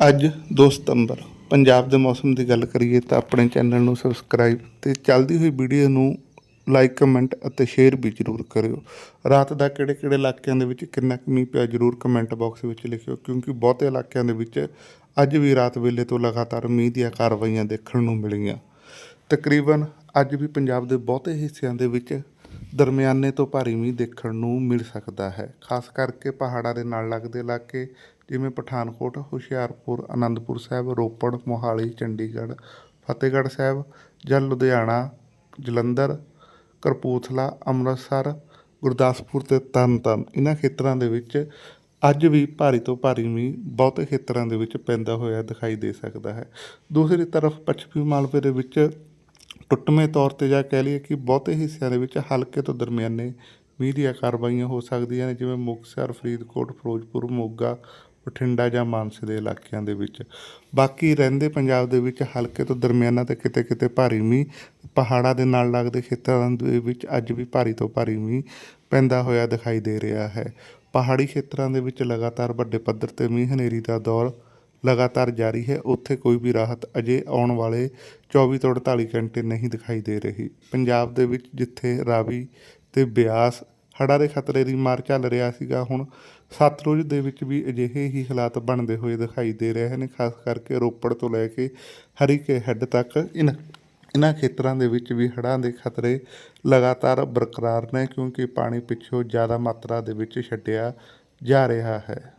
ਅੱਜ 2 ਸਤੰਬਰ, ਪੰਜਾਬ ਦੇ ਮੌਸਮ ਦੀ ਗੱਲ ਕਰੀਏ ਤਾਂ ਆਪਣੇ ਚੈਨਲ ਨੂੰ ਸਬਸਕ੍ਰਾਈਬ ਤੇ ਚੱਲਦੀ ਹੋਈ ਵੀਡੀਓ ਨੂੰ ਲਾਈਕ, ਕਮੈਂਟ ਅਤੇ ਸ਼ੇਅਰ ਵੀ ਜ਼ਰੂਰ ਕਰਿਓ। ਰਾਤ ਦਾ ਕਿਹੜੇ ਕਿਹੜੇ ਇਲਾਕਿਆਂ ਦੇ ਵਿੱਚ ਕਿੰਨਾ ਕੁ ਮੀਂਹ ਪਿਆ ਜ਼ਰੂਰ ਕਮੈਂਟ ਬਾਕਸ ਵਿੱਚ ਲਿਖਿਓ, ਕਿਉਂਕਿ ਬਹੁਤੇ ਇਲਾਕਿਆਂ ਦੇ ਵਿੱਚ ਅੱਜ ਵੀ ਰਾਤ ਵੇਲੇ ਤੋਂ ਲਗਾਤਾਰ ਮੀਂਹ ਦੀਆਂ ਕਾਰਵਾਈਆਂ ਦੇਖਣ ਨੂੰ ਮਿਲੀਆਂ। ਤਕਰੀਬਨ ਅੱਜ ਵੀ ਪੰਜਾਬ ਦੇ ਬਹੁਤੇ ਹਿੱਸਿਆਂ ਦੇ ਵਿੱਚ ਦਰਮਿਆਨੇ ਤੋਂ ਭਾਰੀ ਮੀਂਹ ਦੇਖਣ ਨੂੰ ਮਿਲ ਸਕਦਾ ਹੈ, ਖਾਸ ਕਰਕੇ ਪਹਾੜਾਂ ਦੇ ਨਾਲ ਲੱਗਦੇ ਇਲਾਕੇ, ਜਿਵੇਂ ਪਠਾਨਕੋਟ, ਹੁਸ਼ਿਆਰਪੁਰ ਆਨੰਦਪੁਰ ਸਾਹਿਬ, ਰੋਪੜ, ਮੋਹਾਲੀ, ਚੰਡੀਗੜ੍ਹ, ਫਤਿਹਗੜ੍ਹ ਸਾਹਿਬ, ਜਾਂ ਲੁਧਿਆਣਾ, ਜਲੰਧਰ, ਕਪੂਰਥਲਾ, ਅੰਮ੍ਰਿਤਸਰ, ਗੁਰਦਾਸਪੁਰ ਤੇ ਤਰਨਤਾਰਨ ਇਹਨਾਂ ਖੇਤਰਾਂ ਦੇ ਵਿੱਚ ਅੱਜ ਵੀ ਭਾਰੀ ਤੋਂ ਭਾਰੀ ਮੀਂਹ ਬਹੁਤੇ ਖੇਤਰਾਂ ਦੇ ਵਿੱਚ ਪੈਂਦਾ ਹੋਇਆ ਦਿਖਾਈ ਦੇ ਸਕਦਾ ਹੈ। ਦੂਸਰੀ ਤਰਫ ਪੱਛਮੀ ਮਾਲਵੇ ਦੇ ਵਿੱਚ ਟੁੱਟਵੇਂ ਤੌਰ ਤੇ ਜਾਂ ਕਹਿ ਲਈਏ ਕਿ ਬਹੁਤੇ ਹਿੱਸਿਆਂ ਦੇ ਵਿੱਚ ਹਲਕੇ ਤੋਂ ਦਰਮਿਆਨੇ ਮੀਂਹ ਦੀਆਂ ਕਾਰਵਾਈਆਂ ਹੋ ਸਕਦੀਆਂ ਨੇ, ਜਿਵੇਂ ਮੁਕਤਸਰ, ਫਰੀਦਕੋਟ, ਫਿਰੋਜ਼ਪੁਰ, ਮੋਗਾ, ਬਠਿੰਡਾ ਜਾਂ ਮਾਨਸੇ ਦੇ ਇਲਾਕਿਆਂ ਦੇ ਵਿੱਚ। ਬਾਕੀ ਰਹਿੰਦੇ ਪੰਜਾਬ ਦੇ ਵਿੱਚ ਹਲਕੇ ਤੋਂ ਦਰਮਿਆਨਾ ਤੇ ਕਿਤੇ ਕਿਤੇ ਭਾਰੀ ਮੀਂਹ, ਪਹਾੜਾਂ ਦੇ ਨਾਲ ਲੱਗਦੇ ਖੇਤਰਾਂ ਦੇ ਵਿੱਚ ਅੱਜ ਵੀ ਭਾਰੀ ਤੋਂ ਭਾਰੀ ਮੀਂਹ ਪੈਂਦਾ ਹੋਇਆ ਦਿਖਾਈ ਦੇ ਰਿਹਾ ਹੈ। ਪਹਾੜੀ ਖੇਤਰਾਂ ਦੇ ਵਿੱਚ ਲਗਾਤਾਰ ਵੱਡੇ ਪੱਧਰ ਤੇ ਮੀਂਹ, ਹਨੇਰੀ ਦਾ ਦੌਰ ਲਗਾਤਾਰ ਜਾਰੀ ਹੈ। ਉੱਥੇ ਕੋਈ ਵੀ ਰਾਹਤ ਅਜੇ ਆਉਣ ਵਾਲੇ 24 ਤੋਂ 48 ਘੰਟੇ ਨਹੀਂ ਦਿਖਾਈ ਦੇ ਰਹੀ। ਪੰਜਾਬ ਦੇ ਵਿੱਚ ਜਿੱਥੇ ਰਾਵੀ ਤੇ ਬਿਆਸ ਹੜ੍ਹਾਂ ਦੇ ਖਤਰੇ ਦੀ ਮਾਰ ਚੱਲ ਰਿਹਾ ਸੀਗਾ, ਹੁਣ ਸਤਲੁਜ ਦੇ ਵਿੱਚ ਵੀ ਅਜਿਹੇ ਹੀ ਹਾਲਾਤ ਬਣਦੇ ਹੋਏ ਦਿਖਾਈ ਦੇ ਰਹੇ ਨੇ। ਖਾਸ ਕਰਕੇ ਰੋਪੜ ਤੋਂ ਲੈ ਕੇ ਹਰੀਕੇ ਹੈੱਡ ਤੱਕ ਇਨ ਇਹਨਾਂ ਖੇਤਰਾਂ ਦੇ ਵਿੱਚ ਵੀ ਹੜ੍ਹਾਂ ਦੇ ਖਤਰੇ ਲਗਾਤਾਰ ਬਰਕਰਾਰ ਨੇ, ਕਿਉਂਕਿ ਪਾਣੀ ਪਿੱਛੋਂ ਜ਼ਿਆਦਾ ਮਾਤਰਾ ਦੇ ਵਿੱਚ ਛੱਡਿਆ ਜਾ ਰਿਹਾ ਹੈ।